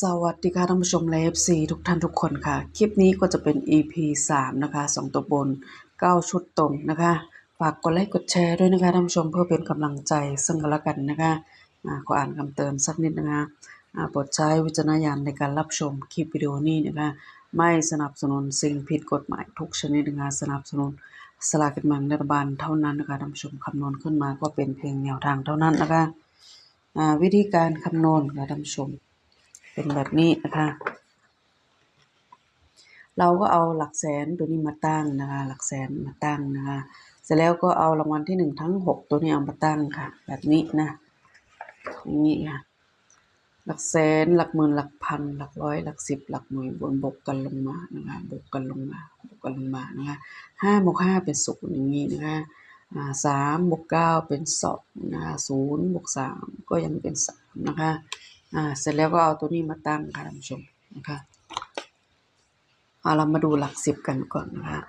สวัสดีค่ะท่านผู้ชมและ FC ทุกท่านทุกคนค่ะ คลิปนี้ก็จะเป็น EP 3 นะคะ 2 ตัวบน 9 ชุดตรงนะคะ ฝากกดไลค์กดแชร์ด้วยนะคะท่านผู้ชมเพื่อเป็นกำลังใจซึ่งกันและกันนะคะอ่าขออ่านคำเตือนสักนิดนะคะอ่าโปรดใช้วิจารณญาณในการรับชมคลิปวิดีโอนี้นะคะ ไม่สนับสนุนสิ่งผิดกฎหมายทุกชนิดนะคะสนับสนุนสลากกินแบ่งรัฐบาลเท่านั้นนะคะท่านผู้ชมคำนวณขึ้นมาก็เป็นเพียงแนวทางเท่านั้นนะคะอ่าวิธีการคำนวณค่ะท่านผู้ชม เป็นแบบนี้นะคะ เราก็เอาหลักแสนตัวนี้มาตั้งนะคะ หลักแสนมาตั้งนะคะ เสร็จแล้วก็เอารางวัลที่หนึ่งทั้งหกตัวนี้เอามาตั้งค่ะ แบบนี้นะอย่างนี้ค่ะ หลักแสนหลักหมื่นหลักพัน หลักร้อยหลักสิบหลักหน่วยบนบวกกันลงมานะคะบวกกันลงมาบวกกันลงมานะคะห้าบวกห้าเป็นศูนย์อย่างนี้นะคะสามบวกเก้าเป็นสองนะคะศูนย์บวกสามก็ยังเป็นสามนะคะ อ่า เสร็จแล้วก็เอาตัวนี้มาตั้งค่ะท่านผู้ชมนะคะเอาเรามาดูหลักสิบกันก่อนนะคะ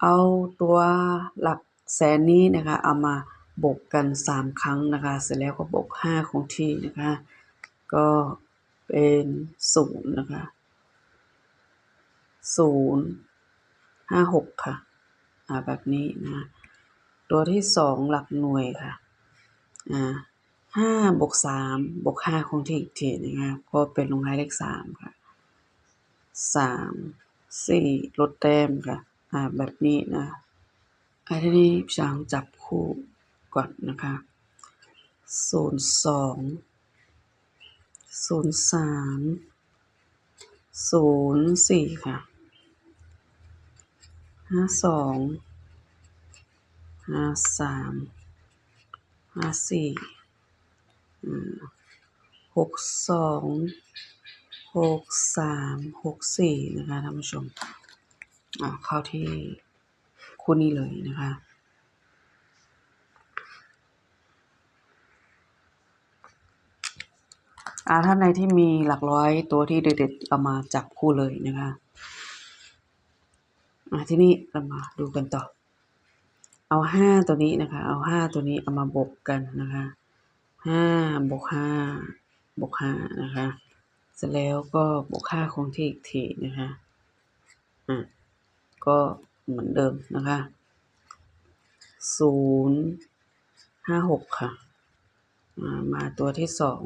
เอาตัวหลักแสนนี้นะคะ เอามาบวกกันสามครั้งนะคะ เสร็จแล้วก็บวกห้าคงที่นะคะ ก็เป็นศูนย์นะคะศูนย์ห้าหกค่ะ อ่าแบบนี้นะ ตัวที่สองหลักหน่วยค่ะ อ่า ห้าบวกสามบวกห้าคงที่อีกทีนะครับก็เป็นลงท้ายเลขสามค่ะสามสี่ลดแต้มค่ะอ่าแบบนี้นะอันนี้ช่างจับคู่ก่อนนะคะศูนย์สองศูนย์สามศูนย์สี่ค่ะห้าสองห้าสามห้าสี่ หกสองหกสามหกสี่นะคะท่านผู้ชมอ่าเข้าที่คู่นี้เลยนะคะอ่าท่านใดที่มีหลักร้อยตัวที่เด็ดๆเอามาจับคู่เลยนะคะอาที่นี่เรามาดูกันต่อ เอาห้าตัวนี้นะคะ เอาห้าตัวนี้เอามาบวกกันนะคะ ห้าบวกห้าบวกห้านะคะเสร็จแล้วก็บวกห้าคงที่อีกทีนะคะอะก็เหมือนเดิมนะคะศูนย์ห้าหกค่ะมาตัวที่สอง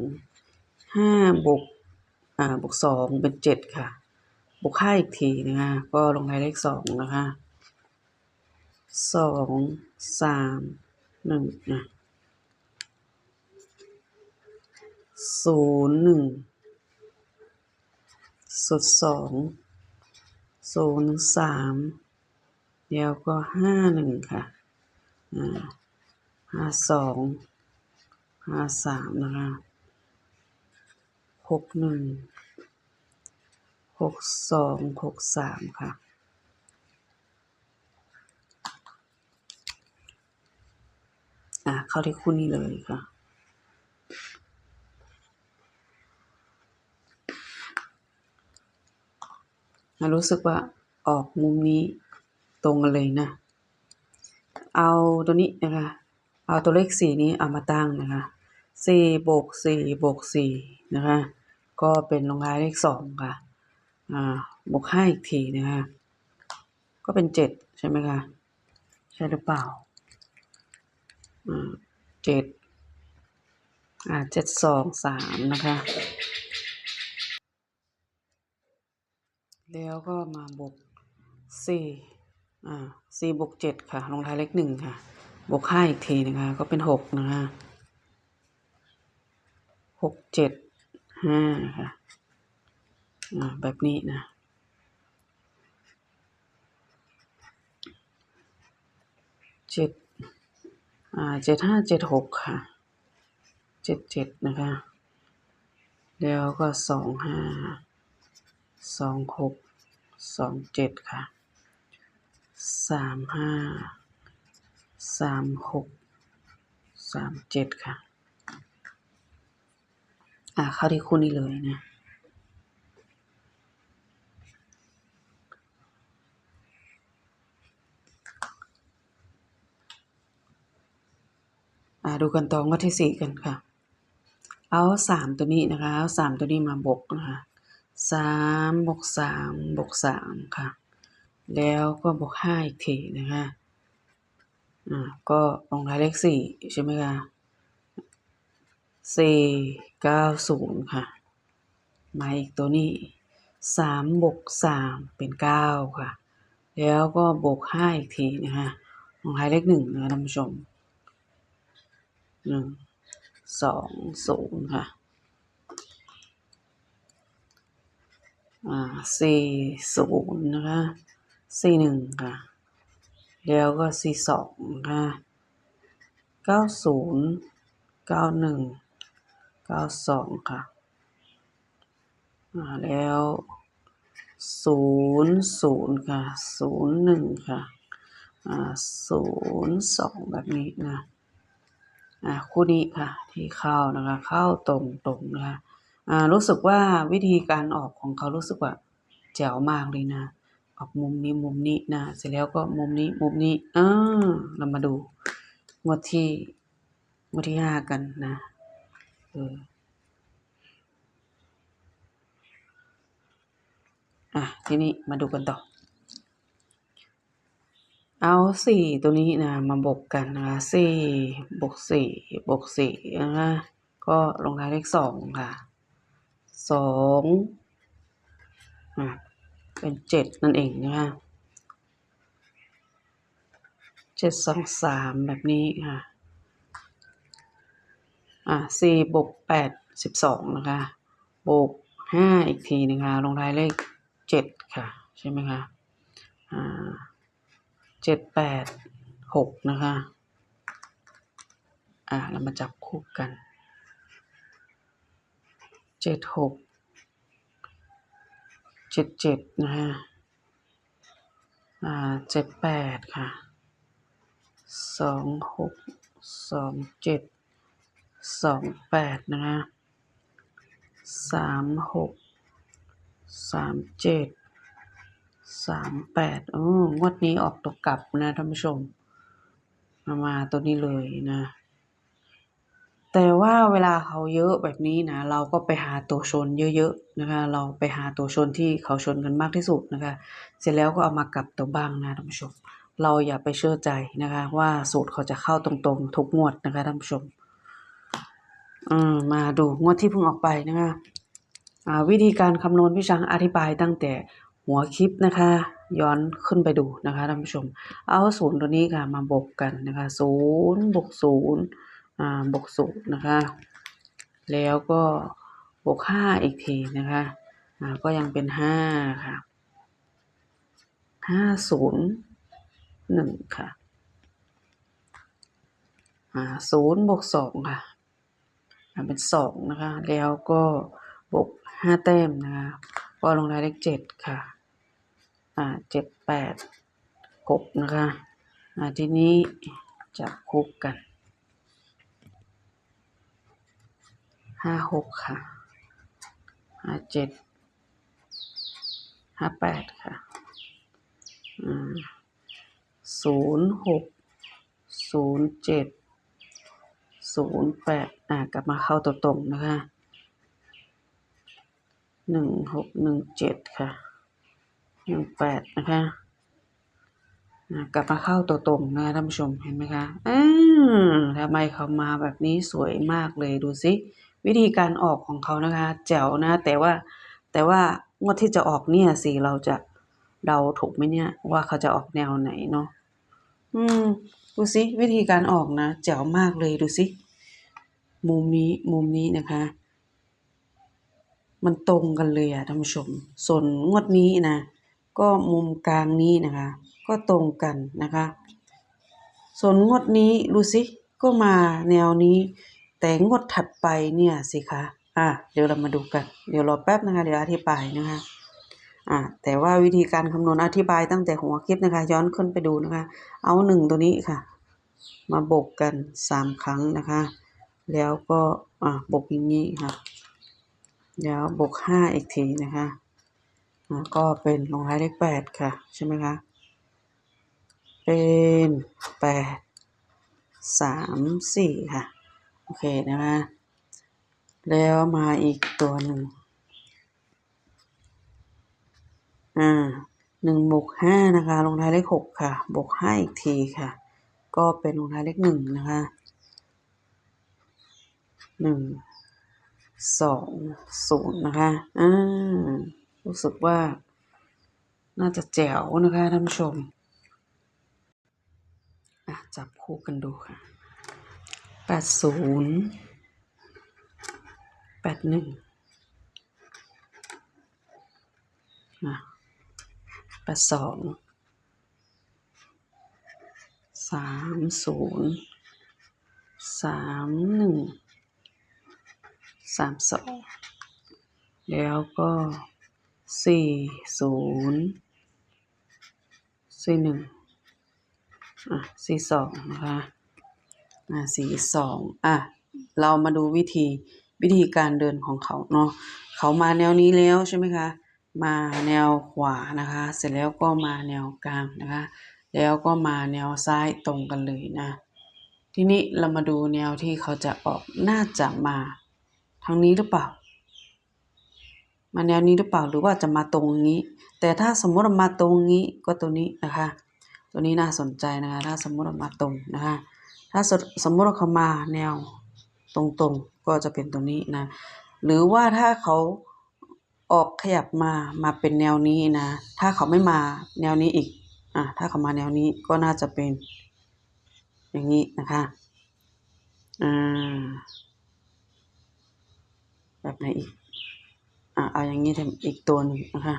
ห้าบวกอ่าบวกสองเป็นเจ็ดค่ะบวกห้าอีกทีนะคะก็ลงท้ายเลขสองนะคะสองสามหนึ่งนะ ศูนย์หนึ่งสุดสองศูนย์สามเดี๋ยวก็ห้าหนึ่งค่ะห้าสองห้าสามนะคะหกหนึ่งหกสองหกสามค่ะอ่าเข้าที่คู่นี้เลยค่ะ รู้สึกว่าออกมุมนี้ตรงกันเลยนะ เอาตัวนี้นะคะ เอาตัวเลขสี่นี้เอามาตั้งนะคะสี่บวกสี่บวกสี่นะคะ ก็เป็นลงท้ายเลขสองค่ะ อ่า บวกห้าอีกทีนะคะ ก็เป็นเจ็ดใช่ไหมคะ ใช่หรือเปล่า อ่าเจ็ดอ่าเจ็ดสองสามนะคะ แล้วก็มาบวกสี่อ่าสี่บวกเจ็ดค่ะ ลงท้ายเลขหนึ่งค่ะ บวกห้าอีกทีนะคะ ก็เป็นหกนะคะหกเจ็ดห้าค่ะอ่าแบบนี้นะเจ็ดอ่าเจ็ดห้าเจ็ดหกค่ะเจ็ดเจ็ดนะคะ แล้วก็สองห้าสองหก สองเจ็ดค่ะสามห้าสามหกสามเจ็ดค่ะ อ่าเข้าที่คู่นี้เลยนะอ่าดูกันต่องวดที่สี่กันค่ะ เอาสามตัวนี้นะคะ เอาสามตัวนี้มาบวกนะคะ สามบวกสามบวกสามค่ะ แล้วก็บวกห้าอีกทีนะคะอ่าก็ลงท้ายเลขสี่ใช่ไหมคะสี่เก้าศูนย์ค่ะ มาอีกตัวนี้สามบวกสามเป็นเก้าค่ะ แล้วก็บวกห้าอีกทีนะคะลงท้ายเลขหนึ่งนะคะท่านผู้ชมหนึ่งสองศูนย์ค่ะ อ่าสี่ศูนย์นะคะสี่หนึ่งค่ะ แล้วก็สี่สองค่ะเก้าศูนย์เก้าหนึ่งเก้าสองค่ะอ่าแล้วศูนย์ศูนย์ค่ะศูนย์หนึ่งค่ะอ่าศูนย์สองแบบนี้นะอ่าคู่นี้ค่ะที่เข้านะคะ เข้าตรงตรงนะคะอ่า รู้สึกว่าวิธีการออกของเขารู้สึกว่าแจ๋วมากเลยนะ ออกมุมนี้มุมนี้นะ เสร็จแล้วก็มุมนี้มุมนี้อ่าเรามาดูงวดที่งวดที่ห้ากันนะเอออะทีนี้มาดูกันต่อ เอาสี่ตัวนี้นะมาบวกกันนะคะสี่บวกสี่บวกสี่นะคะก็ลงท้ายเลขสองค่ะ สองอะเป็นเจ็ดนั่นเองนะคะเจ็ดสองสามแบบนี้ค่ะ อะสี่บวกแปดสิบสองนะคะบวกห้าอีกทีนะคะลงท้ายเลขเจ็ดค่ะ ใช่ไหมคะ อ่าเจ็ดแปดหกนะคะ อ่า เรามาจับคู่กัน เจ็ดหกเจ็ดเจ็ดนะคะอ่าเจ็ดแปดค่ะสองหกสองเจ็ดสองแปดนะคะสามหกสามเจ็ดสามแปดโอ้งวดนี้ออกตัวกลับนะท่านผู้ชม มามาตัวนี้เลยนะ แต่ว่าเวลาเขาเยอะแบบนี้นะเราก็ไปหาตัวชนเยอะๆนะคะ เราไปหาตัวชนที่เขาชนกันมากที่สุดนะคะ เสร็จแล้วก็เอามากลับตัวบ้างนะท่านผู้ชม เราอย่าไปเชื่อใจนะคะ ว่าสูตรเขาจะเข้าตรงๆทุกงวดนะคะท่านผู้ชมอืมมาดูงวดที่เพิ่งออกไปนะคะอ่าวิธีการคำนวณพี่ช้างอธิบายตั้งแต่หัวคลิปนะคะ ย้อนขึ้นไปดูนะคะท่านผู้ชม เอาศูนย์ตัวนี้ค่ะมาบวกกันนะคะศูนย์บวกศูนย์ บวกศูนย์นะคะ แล้วก็บวกห้าอีกทีนะคะอ่าก็ยังเป็นห้าค่ะห้าศูนย์หนึ่งค่ะอ่าศูนย์บวกสองค่ะอ่าเป็นสองนะคะ แล้วก็บวกห้าแต้มนะคะก็ลงท้ายเลขเจ็ดค่ะอ่าเจ็ดแปดหกนะคะอ่าทีนี้จับคู่กัน ห้าหกค่ะห้าเจ็ดห้าแปดค่ะศูนย์หกศูนย์เจ็ดศูนย์แปดอ่ากลับมาเข้าตัวตรงนะคะหนึ่งหกหนึ่งเจ็ดค่ะหนึ่งแปดนะคะกลับมาเข้าตัวตรงนะท่านผู้ชมเห็นไหมคะอืมทำไมเขามาแบบนี้สวยมากเลยดูสิ วิธีการออกของเขานะคะแจ๋วนะ แต่ว่าแต่ว่างวดที่จะออกเนี่ยสิเราจะเดาถูกไหมเนี่ย ว่าเขาจะออกแนวไหนเนาะอืม ดูสิวิธีการออกนะแจ๋วมากเลยดูสิมุมนี้มุมนี้นะคะ มันตรงกันเลยอะท่านผู้ชม ส่วนงวดนี้นะ ก็มุมกลางนี้นะคะ ก็ตรงกันนะคะ ส่วนงวดนี้ดูสิก็มาแนวนี้ แต่งวดถัดไปเนี่ยสิคะอะเดี๋ยวเรามาดูกัน เดี๋ยวรอแป๊บนะคะ เดี๋ยวอธิบายนะคะอ่าแต่ว่าวิธีการคำนวณอธิบายตั้งแต่หัวคลิปนะคะ ย้อนขึ้นไปดูนะคะ เอาหนึ่งตัวนี้ค่ะ มาบวกกันสามครั้งนะคะ แล้วก็อ่าบวกอย่างนี้ค่ะแล้วบวกห้าอีกทีนะคะอ่าก็เป็นลงท้ายเลขแปดค่ะ ใช่ไหมคะ เป็นแปดสามสี่ค่ะ โอเคนะคะแล้วมาอีกตัวหนึ่ง อ่าหนึ่งบวกห้านะคะ ลงท้ายเลขหกค่ะ บวกห้าอีกทีค่ะ ก็เป็นลงท้ายเลขหนึ่งนะคะหนึ่งสองศูนย์นะคะอ่ารู้สึกว่า น่าจะแจ๋วนะคะท่านผู้ชม อะ จับคู่กันดูค่ะ แปดศูนย์แปดหนึ่งอะแปดสองสามศูนย์สามหนึ่งสามสองแล้วก็สี่ศูนย์สี่หนึ่งอะสี่สองนะคะ สีสองอะเรามาดูวิธีวิธีการเดินของเขาเนาะเขามาแนวนี้แล้วใช่ไหมคะมาแนวขวานะคะ เสร็จแล้วก็มาแนวกลางนะคะ แล้วก็มาแนวซ้ายตรงกันเลยนะ ทีนี้เรามาดูแนวที่เขาจะออกน่าจะมาทางนี้หรือเปล่า มาแนวนี้หรือเปล่าหรือว่าจะมาตรงนี้ แต่ถ้าสมมติว่ามาตรงนี้ก็ตัวนี้นะคะ ตัวนี้น่าสนใจนะคะ ถ้าสมมติว่ามาตรงนะคะ ถ้าสมมติว่าเขามาแนวตรงๆก็จะเป็นตัวนี้นะ หรือว่าถ้าเขาออกขยับมามาเป็นแนวนี้นะ ถ้าเขาไม่มาแนวนี้อีกอะถ้าเขามาแนวนี้ก็น่าจะเป็น อย่างนี้นะคะอ่าแบบไหนอีกอะเอาอย่างนี้ทำอีกตัวหนึ่งนะคะ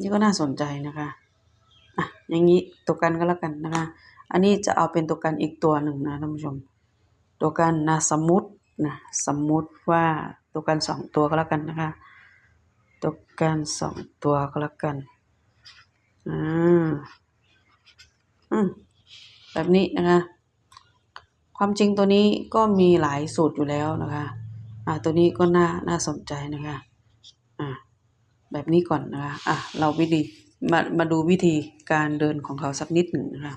นี่ก็น่าสนใจนะคะ อะอย่างนี้ตัวกันก็แล้วกันนะคะ อันนี้จะเอาเป็นตัวกันอีกตัวหนึ่งนะท่านผู้ชม ตัวกันนะสมมตินะสมมุติว่าตัวกันสองตัวก็แล้วกันนะคะ ตัวกันสองตัวก็แล้วกันอ่าอืมแบบนี้นะคะ ความจริงตัวนี้ก็มีหลายสูตรอยู่แล้วนะคะอ่าตัวนี้ก็น่าน่าสนใจนะคะอ่าแบบนี้ก่อนนะคะอะเราวิธี มามาดูวิธีการเดินของเขาสักนิดหนึ่งนะคะ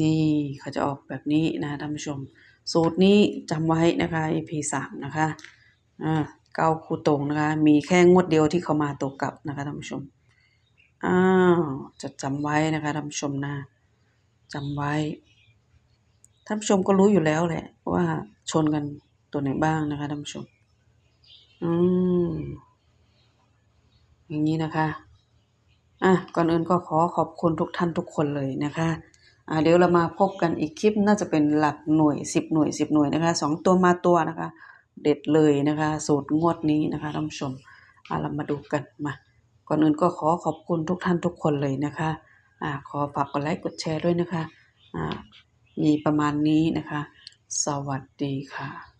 นี่เขาจะออกแบบนี้นะท่านผู้ชม สูตรนี้จำไว้นะคะ EP สามนะคะอ่าเก้าคู่ตรงนะคะ มีแค่งวดเดียวที่เขามาตัวกลับนะคะท่านผู้ชมอ้าวจะจำไว้นะคะท่านผู้ชมนะจำไว้ท่านผู้ชมก็รู้อยู่แล้วแหละ ว่าชนกันตัวไหนบ้างนะคะท่านผู้ชม อืมอย่างนี้นะคะ อะก่อนอื่นก็ขอขอบคุณทุกท่านทุกคนเลยนะคะอ่าเดี๋ยวเรามาพบกันอีกคลิปน่าจะเป็นหลักหน่วยสิบหน่วยสิบหน่วยนะคะสองตัวมาตัวนะคะ เด็ดเลยนะคะ สูตรงวดนี้นะคะท่านผู้ชมอ่าเรามาดูกันมาก่อนอื่นก็ขอขอบคุณทุกท่านทุกคนเลยนะคะอ่าขอฝากกดไลค์กดแชร์ด้วยนะคะอ่ามีประมาณนี้นะคะ สวัสดีค่ะ